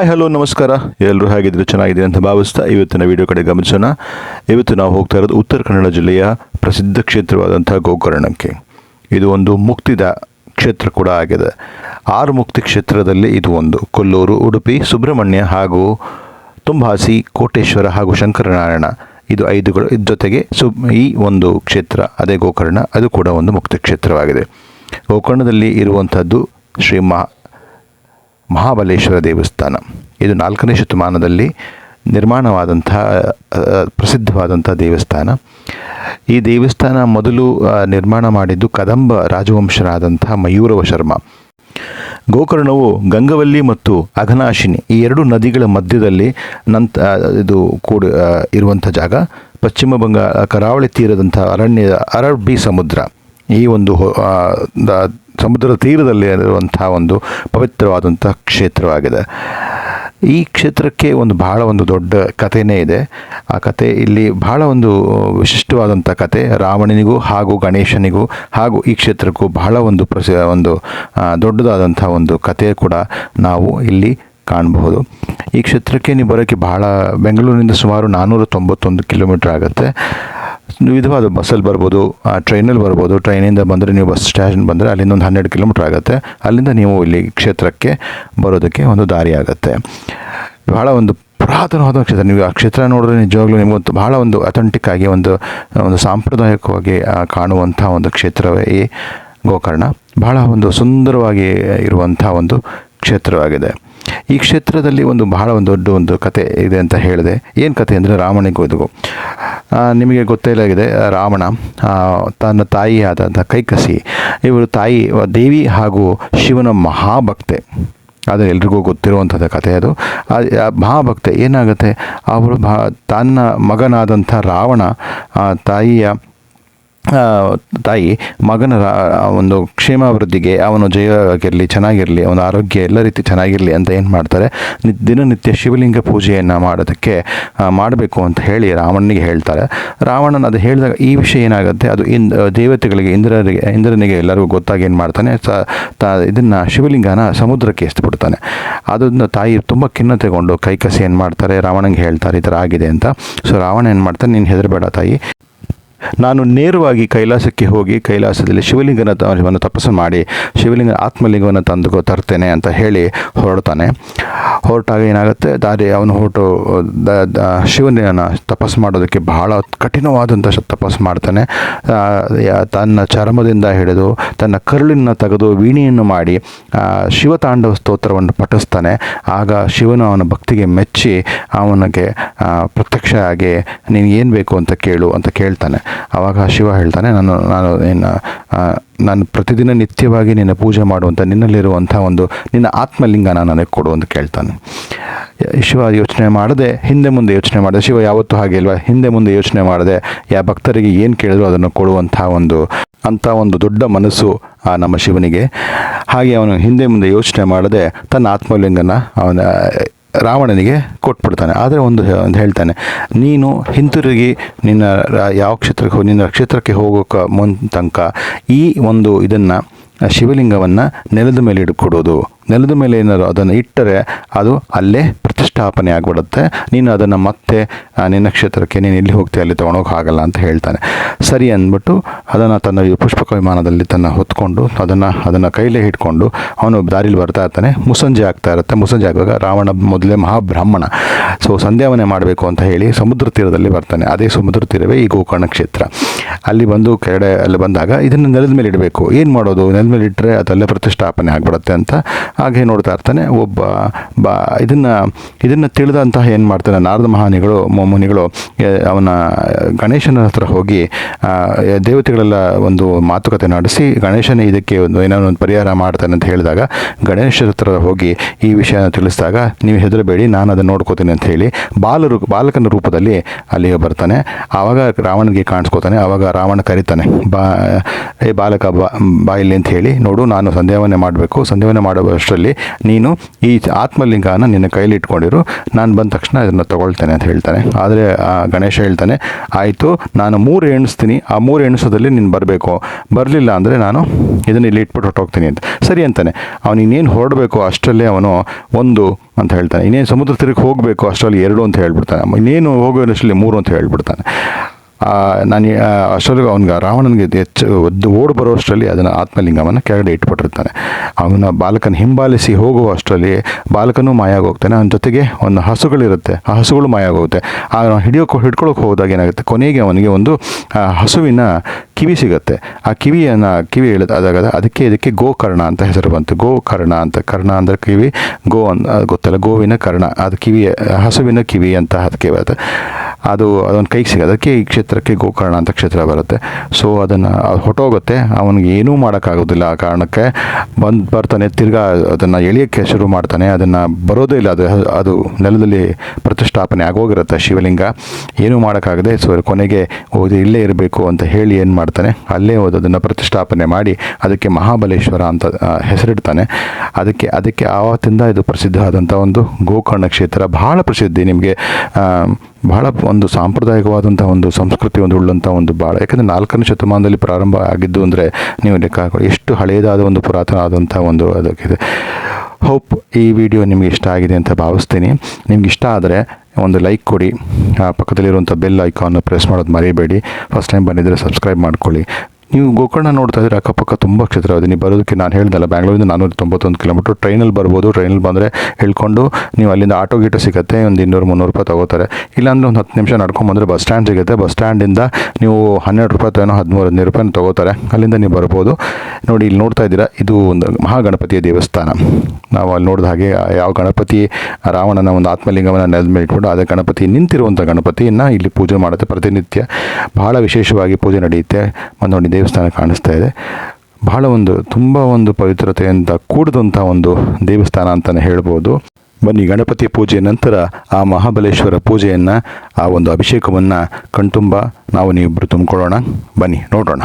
Hi hello ನಮಸ್ಕಾರ. ಎಲ್ಲರೂ ಹೇಗಿದ್ರು ಚೆನ್ನಾಗಿದೆ ಅಂತ ಭಾವಿಸ್ತಾ ಇವತ್ತಿನ ವಿಡಿಯೋ ಕಡೆ ಗಮನಿಸೋಣ. ಇವತ್ತು ನಾವು ಹೋಗ್ತಾ ಇರೋದು ಉತ್ತರ ಕನ್ನಡ ಜಿಲ್ಲೆಯ ಪ್ರಸಿದ್ಧ ಕ್ಷೇತ್ರವಾದಂಥ ಗೋಕರ್ಣಕ್ಕೆ. ಇದು ಒಂದು ಮುಕ್ತಿದ ಕ್ಷೇತ್ರ ಕೂಡ ಆಗಿದೆ. ಆರು ಮುಕ್ತಿ ಕ್ಷೇತ್ರದಲ್ಲಿ ಇದು ಒಂದು. ಕೊಲ್ಲೂರು, ಉಡುಪಿ, ಸುಬ್ರಹ್ಮಣ್ಯ ಹಾಗೂ ತುಂಬಾಸಿ ಕೋಟೇಶ್ವರ ಹಾಗೂ ಶಂಕರನಾರಾಯಣ. ಇದು ಐದುಗಳು. ಜೊತೆಗೆ ಸು, ಈ ಒಂದು ಕ್ಷೇತ್ರ, ಅದೇ ಗೋಕರ್ಣ, ಅದು ಕೂಡ ಒಂದು ಮುಕ್ತಿ ಕ್ಷೇತ್ರವಾಗಿದೆ. ಗೋಕರ್ಣದಲ್ಲಿ ಇರುವಂಥದ್ದು ಶ್ರೀ ಮಹಾ ಮಹಾಬಲೇಶ್ವರ ದೇವಸ್ಥಾನ. ಇದು ನಾಲ್ಕನೇ ಶತಮಾನದಲ್ಲಿ ನಿರ್ಮಾಣವಾದಂತಹ ಪ್ರಸಿದ್ಧವಾದಂಥ ದೇವಸ್ಥಾನ. ಈ ದೇವಸ್ಥಾನ ಮೊದಲು ನಿರ್ಮಾಣ ಮಾಡಿದ್ದು ಕದಂಬ ರಾಜವಂಶರಾದಂಥ ಮಯೂರವ ಶರ್ಮ. ಗೋಕರ್ಣವು ಗಂಗವಲ್ಲಿ ಮತ್ತು ಅಘನಾಶಿನಿ ಈ ಎರಡು ನದಿಗಳ ಮಧ್ಯದಲ್ಲಿ ನಂತ ಇದು ಕೂಡ ಇರುವಂಥ ಜಾಗ. ಪಶ್ಚಿಮ ಬಂಗಾಳ ಕರಾವಳಿ ತೀರದಂಥ ಅರಣ್ಯ, ಅರಬ್ಬಿ ಸಮುದ್ರ. ಈ ಒಂದು ಸಮುದ್ರ ತೀರದಲ್ಲಿ ಇರುವಂತಹ ಒಂದು ಪವಿತ್ರವಾದಂಥ ಕ್ಷೇತ್ರವಾಗಿದೆ. ಈ ಕ್ಷೇತ್ರಕ್ಕೆ ಒಂದು ಬಹಳ ಒಂದು ದೊಡ್ಡ ಕಥೆನೇ ಇದೆ. ಆ ಕತೆ ಇಲ್ಲಿ ಬಹಳ ಒಂದು ವಿಶಿಷ್ಟವಾದಂಥ ಕತೆ ರಾವಣನಿಗೂ ಹಾಗೂ ಗಣೇಶನಿಗೂ ಹಾಗೂ ಈ ಕ್ಷೇತ್ರಕ್ಕೂ ಬಹಳ ಒಂದು ಪ್ರಸಿ, ಒಂದು ದೊಡ್ಡದಾದಂಥ ಒಂದು ಕತೆ ಕೂಡ ನಾವು ಇಲ್ಲಿ ಕಾಣಬಹುದು. ಈ ಕ್ಷೇತ್ರಕ್ಕೆ ನೀವು ಬರೋಕ್ಕೆ ಬಹಳ ಬೆಂಗಳೂರಿನಿಂದ ಸುಮಾರು ನಾನ್ನೂರ ತೊಂಬತ್ತೊಂದು ಕಿಲೋಮೀಟ್ರ್ ಆಗುತ್ತೆ. ವಿಧವಾದ ಬಸ್ಸಲ್ಲಿ ಬರ್ಬೋದು ಟ್ರೈನಲ್ಲಿ ಬರ್ಬೋದು ಟ್ರೈನಿಂದ ಬಂದರೆ ನೀವು ಬಸ್ ಸ್ಟೇಷನ್ ಬಂದರೆ ಅಲ್ಲಿಂದ ಒಂದು ಹನ್ನೆರಡು ಕಿಲೋಮೀಟ್ರ್ ಆಗುತ್ತೆ. ಅಲ್ಲಿಂದ ನೀವು ಇಲ್ಲಿ ಕ್ಷೇತ್ರಕ್ಕೆ ಬರೋದಕ್ಕೆ ಒಂದು ದಾರಿ ಆಗುತ್ತೆ. ಬಹಳ ಒಂದು ಪುರಾತನವಾದ ಕ್ಷೇತ್ರ. ನೀವು ಆ ಕ್ಷೇತ್ರ ನೋಡಿದ್ರೆ ನಿಜವಾಗ್ಲೂ ನಿಮಗೊಂದು ಬಹಳ ಒಂದು ಅಥೆಂಟಿಕ್ ಆಗಿ ಒಂದು ಒಂದು ಸಾಂಪ್ರದಾಯಿಕವಾಗಿ ಆ, ಕಾಣುವಂಥ ಒಂದು ಕ್ಷೇತ್ರವೇ ಈ ಗೋಕರ್ಣ. ಬಹಳ ಒಂದು ಸುಂದರವಾಗಿ ಇರುವಂಥ ಒಂದು ಕ್ಷೇತ್ರವಾಗಿದೆ. ಈ ಕ್ಷೇತ್ರದಲ್ಲಿ ಒಂದು ಬಹಳ ಒಂದು ದೊಡ್ಡ ಒಂದು ಕತೆ ಇದೆ ಅಂತ ಹೇಳಿದೆ. ಏನು ಕತೆ ಅಂದರೆ ರಾವಣಿಗೂ ಇದು ನಿಮಗೆ ನಿಮಗೆ ಗೊತ್ತೇಲಾಗಿದೆ ರಾವಣ ತನ್ನ ತಾಯಿಯಾದಂಥ ಕೈಕಸಿ, ಇವರು ತಾಯಿ, ದೇವಿ ಹಾಗೂ ಶಿವನ ಮಹಾಭಕ್ತೆ. ಅದು ಎಲ್ರಿಗೂ ಗೊತ್ತಿರುವಂಥದ್ದು ಕಥೆ ಅದು. ಮಹಾಭಕ್ತೆ ಏನಾಗುತ್ತೆ? ಅವರು ಭಾ ತನ್ನ ಮಗನಾದಂಥ ರಾವಣ ತಾಯಿಯ ತಾಯಿ ಮಗನ ಒಂದು ಕ್ಷೇಮಾಭಿವೃದ್ಧಿಗೆ ಅವನು ಜಯವಾಗಿರಲಿ, ಚೆನ್ನಾಗಿರಲಿ, ಅವನ ಆರೋಗ್ಯ ಎಲ್ಲ ರೀತಿ ಚೆನ್ನಾಗಿರಲಿ ಅಂತ ಏನು ಮಾಡ್ತಾರೆ? ದಿನನಿತ್ಯ ಶಿವಲಿಂಗ ಪೂಜೆಯನ್ನು ಮಾಡೋದಕ್ಕೆ ಮಾಡಬೇಕು ಅಂತ ಹೇಳಿ ರಾವಣನಿಗೆ ಹೇಳ್ತಾರೆ. ರಾವಣನ ಅದು ಹೇಳಿದಾಗ ಈ ವಿಷಯ ಏನಾಗುತ್ತೆ? ಅದು ಇನ್, ದೇವತೆಗಳಿಗೆ, ಇಂದ್ರರಿಗೆ, ಇಂದ್ರನಿಗೆ ಎಲ್ಲರಿಗೂ ಗೊತ್ತಾಗಿ ಏನು ಮಾಡ್ತಾನೆ? ತ, ಇದನ್ನು ಶಿವಲಿಂಗನ ಸಮುದ್ರಕ್ಕೆ ಎಸ್ಬಿಡ್ತಾನೆ. ಅದನ್ನು ತಾಯಿ ತುಂಬ ಖಿನ್ನತೆಗೊಂಡು ಕೈಕಸಿ ಏನು ಮಾಡ್ತಾರೆ? ರಾವಣನಿಗೆ ಹೇಳ್ತಾರೆ, ಈ ಥರ ಆಗಿದೆ ಅಂತ. ಸೊ ರಾವಣ ಏನು ಮಾಡ್ತಾನೆ? ನೀನು ಹೆದರಬೇಡ ತಾಯಿ. ನಾನು ನೇರವಾಗಿ ಕೈಲಾಸಕ್ಕೆ ಹೋಗಿ ಕೈಲಾಸದಲ್ಲಿ ಶಿವಲಿಂಗನ ತಪಸ್ಸು ಮಾಡಿ ಶಿವಲಿಂಗನ ಆತ್ಮಲಿಂಗವನ್ನು ತಂದು ತರ್ತೇನೆ ಅಂತ ಹೇಳಿ ಹೊರಡ್ತಾನೆ. ಹೊರಟಾಗ ಏನಾಗುತ್ತೆ? ದಾರಿ ಅವನು ಹೊರಟು, ದ ಶಿವನ ತಪಸ್ಸು ಮಾಡೋದಕ್ಕೆ ಬಹಳ ಕಠಿಣವಾದಂಥ ತಪಸ್ಸು ಮಾಡ್ತಾನೆ. ತನ್ನ ಚರ್ಮದಿಂದ ಹಿಡಿದು ತನ್ನ ಕರುಳಿನ ತೆಗೆದು ವೀಣೆಯನ್ನು ಮಾಡಿ ಶಿವತಾಂಡವ ಸ್ತೋತ್ರವನ್ನು ಪಠಿಸ್ತಾನೆ. ಆಗ ಶಿವನು ಅವನ ಭಕ್ತಿಗೆ ಮೆಚ್ಚಿ ಅವನಿಗೆ ಪ್ರತ್ಯಕ್ಷ ಆಗಿ ನೀನು ಏನು ಬೇಕು ಅಂತ ಕೇಳು ಅಂತ ಕೇಳ್ತಾನೆ. ಆವಾಗ ಶಿವ ಹೇಳ್ತಾನೆ, ನಾನು ನಾನು ನಿನ್ನ ನಾನು ಪ್ರತಿದಿನ ನಿತ್ಯವಾಗಿ ನಿನ್ನ ಪೂಜೆ ಮಾಡುವಂಥ ನಿನ್ನಲ್ಲಿರುವಂಥ ಒಂದು, ನಿನ್ನ ಆತ್ಮಲಿಂಗನ ನನಗೆ ಕೊಡು ಅಂತ ಕೇಳ್ತಾನೆ. ಶಿವ ಯೋಚನೆ ಮಾಡದೆ, ಹಿಂದೆ ಮುಂದೆ ಯೋಚನೆ ಮಾಡದೆ, ಶಿವ ಯಾವತ್ತೂ ಹಾಗೆ ಇಲ್ವಾ ಹಿಂದೆ ಮುಂದೆ ಯೋಚನೆ ಮಾಡದೆ, ಯಾ ಭಕ್ತರಿಗೆ ಏನು ಕೇಳಿದ್ರು ಅದನ್ನು ಕೊಡುವಂಥ ಒಂದು, ಅಂಥ ಒಂದು ದೊಡ್ಡ ಮನಸ್ಸು, ಆ, ನಮ್ಮ ಶಿವನಿಗೆ. ಹಾಗೆ ಅವನು ಹಿಂದೆ ಮುಂದೆ ಯೋಚನೆ ಮಾಡದೆ, ತನ್ನ ಆತ್ಮಲಿಂಗನ ಅವನ ರಾವಣನಿಗೆ ಕೊಟ್ಬಿಡ್ತಾನೆ. ಆದರೆ ಒಂದು ಹೇಳ್ತಾನೆ, ನೀನು ಹಿಂತಿರುಗಿ ನಿನ್ನ ಯಾವ ಕ್ಷೇತ್ರಕ್ಕೆ ನಿನ್ನ ಕ್ಷೇತ್ರಕ್ಕೆ ಹೋಗೋಕೆ ಮುನ್, ತನಕ ಈ ಒಂದು ಇದನ್ನು, ಶಿವಲಿಂಗವನ್ನು ನೆಲದ ಮೇಲೆ ಇಟ್ಕೊಡೋದು ನೆಲದ ಮೇಲೆ ಏನಾದ್ರು ಅದನ್ನು ಇಟ್ಟರೆ ಅದು ಅಲ್ಲೇ ಪ್ರತಿಷ್ಠಾಪನೆ ಆಗಿಬಿಡುತ್ತೆ. ನೀನು ಅದನ್ನು ಮತ್ತೆ ನಿನ್ನ ಕ್ಷೇತ್ರಕ್ಕೆ ನೀನು ಎಲ್ಲಿ ಹೋಗ್ತೀಯ ಅಲ್ಲಿ ತೊಗೊಂಡೋಗಿ ಆಗಲ್ಲ ಅಂತ ಹೇಳ್ತಾನೆ. ಸರಿ ಅಂದ್ಬಿಟ್ಟು ಅದನ್ನು ತನ್ನ ಪುಷ್ಪಕ ವಿಮಾನದಲ್ಲಿ ತನ್ನ ಹೊತ್ಕೊಂಡು ಅದನ್ನು ಅದನ್ನು ಕೈಲೇ ಹಿಡ್ಕೊಂಡು ಅವನು ದಾರಿಲಿ ಬರ್ತಾ ಇರ್ತಾನೆ. ಮುಸಂಜೆ ಆಗ್ತಾ ಇರುತ್ತೆ. ಮುಸಂಜೆ ಆಗುವಾಗ ರಾವಣ ಮೊದಲೇ ಮಹಾಬ್ರಾಹ್ಮಣ. ಸೊ ಸಂಧ್ಯಾವನೆ ಮಾಡಬೇಕು ಅಂತ ಹೇಳಿ ಸಮುದ್ರ ತೀರದಲ್ಲಿ ಬರ್ತಾನೆ. ಅದೇ ಸಮುದ್ರ ತೀರವೇ ಈ ಗೋಕರ್ಣ ಕ್ಷೇತ್ರ. ಅಲ್ಲಿ ಬಂದು ಕೆರೆ ಅಲ್ಲಿ ಬಂದಾಗ ಇದನ್ನು ನೆಲದ ಮೇಲೆ ಇಡಬೇಕು. ಏನು ಮಾಡೋದು? ನೆಲದ ಮೇಲೆ ಇಟ್ಟರೆ ಅದಲ್ಲೇ ಪ್ರತಿಷ್ಠಾಪನೆ ಆಗಿಬಿಡುತ್ತೆ ಅಂತ ಹಾಗೆ ನೋಡ್ತಾ ಇರ್ತಾನೆ. ಒಬ್ಬ ಬಾ, ಇದನ್ನು ಇದನ್ನು ತಿಳಿದಂತಹ ಏನು ಮಾಡ್ತಾನೆ, ನಾರದ ಮಹಾನಿಗಳು ಮೋಮುನಿಗಳು ಅವನ ಗಣೇಶನ ಹತ್ರ ಹೋಗಿ ದೇವತೆಗಳೆಲ್ಲ ಒಂದು ಮಾತುಕತೆ ನಡೆಸಿ, ಗಣೇಶನೇ ಇದಕ್ಕೆ ಒಂದು ಏನೋ ಒಂದು ಪರಿಹಾರ ಮಾಡ್ತಾನೆ ಅಂತ ಹೇಳಿದಾಗ ಗಣೇಶ ಹತ್ರ ಹೋಗಿ ಈ ವಿಷಯನ ತಿಳಿಸಿದಾಗ, ನೀವು ಹೆದರಬೇಡಿ, ನಾನು ಅದನ್ನು ನೋಡ್ಕೋತೀನಿ ಅಂತ ಹೇಳಿ, ಬಾಲರು, ಬಾಲಕನ ರೂಪದಲ್ಲಿ ಅಲ್ಲಿಗೆ ಬರ್ತಾನೆ. ಆವಾಗ ರಾವಣನಿಗೆ ಕಾಣಿಸ್ಕೋತಾನೆ. ಆವಾಗ ರಾವಣ ಕರೀತಾನೆ, ಬಾ ಏ ಬಾಲಕ, ಬಾ ಬಾಯಿಲಿ ಅಂತ ಹೇಳಿ, ನೋಡು, ನಾನು ಸಂಧ್ಯಾವನೆ ಮಾಡಬೇಕು. ಸಂಧ್ಯಾವನೆ ಮಾಡುವಷ್ಟರಲ್ಲಿ ನೀನು ಈ ಆತ್ಮಲಿಂಗನ ನಿನ್ನ ಕೈಲಿ ಇಟ್ಕೊಂಡಿರು. ನಾನು ಬಂದ ತಕ್ಷಣ ಇದನ್ನು ತಗೊಳ್ತೇನೆ ಅಂತ ಹೇಳ್ತಾನೆ. ಆದರೆ ಗಣೇಶ ಹೇಳ್ತಾನೆ, ಆಯಿತು, ನಾನು ಮೂರು ಎಣಿಸ್ತೀನಿ. ಆ ಮೂರು ಎಣಿಸೋದಲ್ಲಿ ನೀನು ಬರಬೇಕು. ಬರಲಿಲ್ಲ ಅಂದರೆ ನಾನು ಇದನ್ನು ಇಲ್ಲಿ ಇಟ್ಬಿಟ್ಟು ಹೊರಟೋಗ್ತೀನಿ ಅಂತ. ಸರಿ ಅಂತಾನೆ. ಅವನು ಇನ್ನೇನು ಹೊರಡಬೇಕು ಅಷ್ಟರಲ್ಲೇ ಅವನು ಒಂದು ಅಂತ ಹೇಳ್ತಾನೆ. ಇನ್ನೇನು ಸಮುದ್ರ ತೀರಕ್ಕೆ ಹೋಗಬೇಕು ಅಷ್ಟರಲ್ಲಿ ಎರಡು ಅಂತ ಹೇಳ್ಬಿಡ್ತಾನೆ. ಇನ್ನೇನು ಹೋಗೋ ಅಷ್ಟರಲ್ಲಿ ಮೂರು ಅಂತ ಹೇಳ್ಬಿಡ್ತಾನೆ. ನಾನು ಆ, ಅಷ್ಟರಲ್ಲಿಗೆ ಅವನಿಗೆ ರಾವಣನಿಗೆ ಹೆಚ್ಚು ಒದ್ದು ಓಡಿ ಬರೋ ಅಷ್ಟರಲ್ಲಿ ಅದನ್ನು ಆತ್ಮಲಿಂಗವನ್ನು ಕೆಳಗಡೆ ಇಟ್ಬಿಟ್ಟಿರ್ತಾನೆ. ಅವನ ಬಾಲಕನ ಹಿಂಬಾಲಿಸಿ ಹೋಗುವ ಅಷ್ಟರಲ್ಲಿ ಬಾಲಕನೂ ಮಾಯಾಗಿ ಹೋಗ್ತಾನೆ ಅವನ ಜೊತೆಗೆ ಒಂದು ಹಸುಗಳಿರುತ್ತೆ. ಆ ಹಸುಗಳು ಮಾಯಾಗೋಗುತ್ತೆ. ಆ ಹಿಡಿಯೋಕೆ ಹಿಡ್ಕೊಳಕ್ಕೆ ಹೋದಾಗ ಏನಾಗುತ್ತೆ? ಕೊನೆಗೆ ಅವನಿಗೆ ಒಂದು ಹಸುವಿನ ಕಿವಿ ಸಿಗುತ್ತೆ. ಆ ಕಿವಿಯನ್ನು ಕಿವಿ ಎಳೆದ ಅದಾಗ ಅದಕ್ಕೆ ಇದಕ್ಕೆ ಗೋಕರ್ಣ ಅಂತ ಹೆಸರು ಬಂತು. ಗೋಕರ್ಣ ಅಂತ. ಕರ್ಣ ಅಂದರೆ ಕಿವಿ ಗೋ ಅಂತ ಗೊತ್ತಲ್ಲ ಗೋವಿನ ಕರ್ಣ. ಅದು ಕಿವಿ ಹಸುವಿನ ಕಿವಿ ಅಂತ ಅದಕ್ಕೆ ಅದು ಅದೊಂದು ಕೈಗೆ ಸಿಗ ಅದಕ್ಕೆ ಈ ಕ್ಷೇತ್ರಕ್ಕೆ ಗೋಕರ್ಣ ಅಂತ ಕ್ಷೇತ್ರ ಬರುತ್ತೆ. ಸೊ ಅದನ್ನು ಹೊಟ್ಟೋಗುತ್ತೆ ಅವನಿಗೆ ಏನೂ ಮಾಡೋಕ್ಕಾಗೋದಿಲ್ಲ ಆ ಕಾರಣಕ್ಕೆ ಬಂದು ಬರ್ತಾನೆ, ತಿರ್ಗಾ ಅದನ್ನು ಎಳಿಯೋಕ್ಕೆ ಶುರು ಮಾಡ್ತಾನೆ. ಅದನ್ನು ಬರೋದೇ ಇಲ್ಲ. ಅದು ಅದು ನೆಲದಲ್ಲಿ ಪ್ರತಿಷ್ಠಾಪನೆ ಆಗೋಗಿರುತ್ತೆ ಶಿವಲಿಂಗ. ಏನೂ ಮಾಡೋಕ್ಕಾಗದೆ ಸೊ, ಕೊನೆಗೆ ಓದಿ ಇಲ್ಲೇ ಇರಬೇಕು ಅಂತ ಹೇಳಿ ಏನು ಮಾಡ್ತಾನೆ? ಅಲ್ಲೇ ಹೋದ ಅದನ್ನು ಪ್ರತಿಷ್ಠಾಪನೆ ಮಾಡಿ ಅದಕ್ಕೆ ಮಹಾಬಲೇಶ್ವರ ಅಂತ ಹೆಸರಿಡ್ತಾನೆ. ಅದಕ್ಕೆ ಅದಕ್ಕೆ ಆವತ್ತಿಂದ ಇದು ಪ್ರಸಿದ್ಧವಾದಂಥ ಒಂದು ಗೋಕರ್ಣ ಕ್ಷೇತ್ರ ಬಹಳ ಪ್ರಸಿದ್ಧಿ ನಿಮಗೆ. ಬಹಳ ಒಂದು ಸಾಂಪ್ರದಾಯಿಕವಾದಂಥ ಒಂದು ಸಂಸ್ಕೃತಿ ಒಂದು ಉಳ್ಳಂಥ ಒಂದು ಭಾಳ ಯಾಕಂದರೆ ನಾಲ್ಕನೇ ಶತಮಾನದಲ್ಲಿ ಪ್ರಾರಂಭ ಆಗಿದ್ದು ಅಂದರೆ ನೀವು ಲೆಕ್ಕ ಹಾಕಿ ಎಷ್ಟು ಹಳೆಯದಾದ ಒಂದು ಪುರಾತನ ಆದಂಥ ಒಂದು ಅದಕ್ಕಿದೆ. ಹೋಪ್ ಈ ವಿಡಿಯೋ ನಿಮಗೆ ಇಷ್ಟ ಆಗಿದೆ ಅಂತ ಭಾವಿಸ್ತೀನಿ. ನಿಮ್ಗೆ ಇಷ್ಟ ಆದರೆ ಒಂದು ಲೈಕ್ ಕೊಡಿ. ಪಕ್ಕದಲ್ಲಿರುವಂಥ ಬೆಲ್ ಐಕಾನ್ ಪ್ರೆಸ್ ಮಾಡೋದು ಮರಿಬೇಡಿ. ಫಸ್ಟ್ ಟೈಮ್ ಬಂದಿದ್ದರೆ ಸಬ್ಸ್ಕ್ರೈಬ್ ಮಾಡ್ಕೊಳ್ಳಿ. ನೀವು ಗೋಕರ್ಣ ನೋಡ್ತಾ ಇದ್ರೆ ಅಕ್ಕಪಕ್ಕ ತುಂಬ ಕ್ಷೇತ್ರ ಇದೆ. ನೀವು ಬರೋದಕ್ಕೆ ನಾನು ಹೇಳ್ದಲ್ಲ ಬ್ಯಾಂಗ್ಳೂರಿಂದ ನಾನ್ನೂರ ತೊಂಬತ್ತೊಂದು ಕಿಲೋಮೀಟ್ರ್ ಟ್ರೈನಲ್ಲಿ ಬರ್ಬೋದು. ಟ್ರೈನಲ್ಲಿ ಬಂದರೆ ಹೇಳ್ಕೊಂಡು ನೀವು ಅಲ್ಲಿಂದ ಆಟೋ ಗೀಟೋ ಸಿಗುತ್ತೆ, ಒಂದು ಇನ್ನೂರು ಮುನ್ನೂರು ರೂಪಾಯಿ ತೊಗೋತಾರೆ. ಇಲ್ಲಾಂದ್ರೆ ಒಂದು ಹತ್ತು ನಿಮಿಷ ನಡ್ಕೊಂಬಂದರೆ ಬಸ್ ಸ್ಟ್ಯಾಂಡ್ ಸಿಗುತ್ತೆ. ಬಸ್ ಸ್ಟ್ಯಾಂಡಿಂದ ನೀವು ಹನ್ನೆರಡು ರೂಪಾಯಿ ತನೋ ಹದಿಮೂರು, ಹದಿನೈದು ರೂಪಾಯಿ ತಗೋತಾರೆ. ಅಲ್ಲಿಂದ ನೀವು ಬರ್ಬೋದು. ನೋಡಿ, ಇಲ್ಲಿ ನೋಡ್ತಾ ಇದ್ದೀರಾ, ಇದು ಒಂದು ಮಹಾಗಣಪತಿಯ ದೇವಸ್ಥಾನ. ನಾವು ಅಲ್ಲಿ ನೋಡಿದ ಹಾಗೆ ಯಾವ ಗಣಪತಿ ರಾವಣನ ಒಂದು ಆತ್ಮಲಿಂಗವನ್ನು ನೆಲದ ಮೇಲೆ ಇಟ್ಬಿಟ್ಟು ಅದೇ ಗಣಪತಿ ನಿಂತಿರುವಂಥ ಗಣಪತಿಯನ್ನು ಇಲ್ಲಿ ಪೂಜೆ ಮಾಡುತ್ತೆ ಪ್ರತಿನಿತ್ಯ. ಬಹಳ ವಿಶೇಷವಾಗಿ ಪೂಜೆ ನಡೆಯುತ್ತೆ. ಮತ್ತು ನೋಡಿ ದೇವಸ್ಥಾನ ಕಾಣಿಸ್ತಾ ಇದೆ. ಬಹಳ ಒಂದು, ತುಂಬ ಒಂದು ಪವಿತ್ರತೆಯಿಂದ ಕೂಡಿದಂಥ ಒಂದು ದೇವಸ್ಥಾನ ಅಂತಲೇ ಹೇಳ್ಬೋದು. ಬನ್ನಿ, ಗಣಪತಿ ಪೂಜೆಯ ನಂತರ ಆ ಮಹಾಬಲೇಶ್ವರ ಪೂಜೆಯನ್ನು, ಆ ಒಂದು ಅಭಿಷೇಕವನ್ನು ಕಣ್ತುಂಬ ನಾವು ನೀವಿಬ್ಬರು ತುಂಬಿಕೊಳ್ಳೋಣ. ಬನ್ನಿ, ನೋಡೋಣ.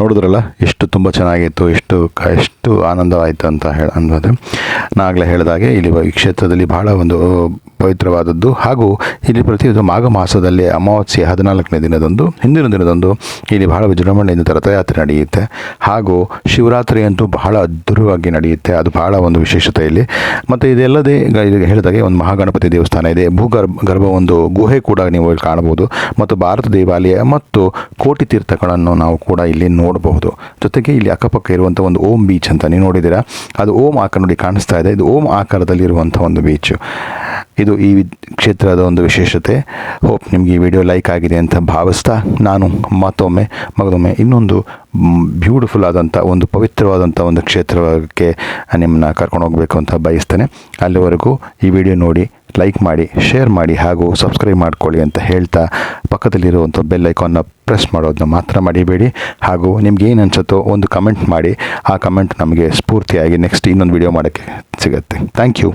ನೋಡಿದ್ರಲ್ಲ, ಎಷ್ಟು ತುಂಬ ಚೆನ್ನಾಗಿತ್ತು, ಎಷ್ಟು ಕ- ಎಷ್ಟು ಆನಂದವಾಯಿತು ಅಂತ ಹೇಳಿ ಅನ್ನೋದು ನಾಗಲೇ ಹೇಳಿದಾಗೆ ಇಲ್ಲಿ ಈ ಕ್ಷೇತ್ರದಲ್ಲಿ ಬಹಳ ಒಂದು ಪವಿತ್ರವಾದದ್ದು ಹಾಗೂ ಇಲ್ಲಿ ಪ್ರತಿಯೊಂದು ಮಾಘ ಮಾಸದಲ್ಲಿ ಅಮಾವಾಸ್ಯೆ ಹದಿನಾಲ್ಕನೇ ದಿನದಂದು, ಹಿಂದಿನ ದಿನದಂದು ಇಲ್ಲಿ ಬಹಳ ವಿಜೃಂಭಣೆಯಿಂದ ರಥಯಾತ್ರೆ ನಡೆಯುತ್ತೆ ಹಾಗೂ ಶಿವರಾತ್ರಿ ಅಂತೂ ಬಹಳ ಅದ್ಧೂರವಾಗಿ ನಡೆಯುತ್ತೆ, ಅದು ಬಹಳ ಒಂದು ವಿಶೇಷತೆ ಇಲ್ಲಿ. ಮತ್ತು ಇದೆಲ್ಲದೆ ಹೇಳಿದಾಗೆ ಒಂದು ಮಹಾಗಣಪತಿ ದೇವಸ್ಥಾನ ಇದೆ ಭೂಗರ್ಭ ಗರ್ಭ ಒಂದು ಗುಹೆ ಕೂಡ ನೀವು ಇಲ್ಲಿ ಕಾಣಬಹುದು, ಮತ್ತು ಭಾರತ ದೇವಾಲಯ ಮತ್ತು ಕೋಟಿ ತೀರ್ಥಗಳನ್ನು ನಾವು ಕೂಡ ಇಲ್ಲಿ ನೋಡಬಹುದು. ಜೊತೆಗೆ ಇಲ್ಲಿ ಅಕ್ಕಪಕ್ಕ ಇರುವಂಥ ಒಂದು ಓಂ ಬೀಚ್ ಅಂತ ನೀವು ನೋಡಿದ್ದೀರಾ? ಅದು ಓಂ ಆಕಾರ ನೋಡಿ ಕಾಣಿಸ್ತಾ ಇದೆ. ಇದು ಓಂ ಆಕಾರದಲ್ಲಿ ಇರುವಂಥ ಒಂದು ಬೀಚು ಇದು ಈ ಕ್ಷೇತ್ರದ ಒಂದು ವಿಶೇಷತೆ. ಹೋಪ್ ನಿಮಗೆ ಈ ವಿಡಿಯೋ ಲೈಕ್ ಆಗಿದೆ ಅಂತ ಭಾವಿಸ್ತಾ ನಾನು ಮತ್ತೊಮ್ಮೆ ಮಗದೊಮ್ಮೆ ಇನ್ನೊಂದು ಬ್ಯೂಟಿಫುಲ್ ಆದಂಥ ಒಂದು ಪವಿತ್ರವಾದಂಥ ಒಂದು ಕ್ಷೇತ್ರಕ್ಕೆ ನಿಮ್ಮನ್ನ ಕರ್ಕೊಂಡು ಹೋಗಬೇಕು ಅಂತ ಬಯಸ್ತೇನೆ. ಅಲ್ಲಿವರೆಗೂ ಈ ವಿಡಿಯೋ ನೋಡಿ ಲೈಕ್ ಮಾಡಿ ಶೇರ್ ಮಾಡಿ ಹಾಗೂ ಸಬ್ಸ್ಕ್ರೈಬ್ ಮಾಡ್ಕೊಳ್ಳಿ ಅಂತ ಹೇಳ್ತಾ ಪಕ್ಕದಲ್ಲಿರುವಂಥ ಬೆಲ್ ಐಕಾನ್ನ ಪ್ರೆಸ್ ಮಾಡೋದನ್ನ ಮಾತ್ರ ಮಡಿಬೇಡಿ. ಹಾಗೂ ನಿಮ್ಗೆ ಏನು ಅನ್ಸುತ್ತೋ ಒಂದು ಕಮೆಂಟ್ ಮಾಡಿ. ಆ ಕಮೆಂಟ್ ನಮಗೆ ಸ್ಫೂರ್ತಿಯಾಗಿ ನೆಕ್ಸ್ಟ್ ಇನ್ನೊಂದು ವಿಡಿಯೋ ಮಾಡೋಕ್ಕೆ ಸಿಗುತ್ತೆ. Thank you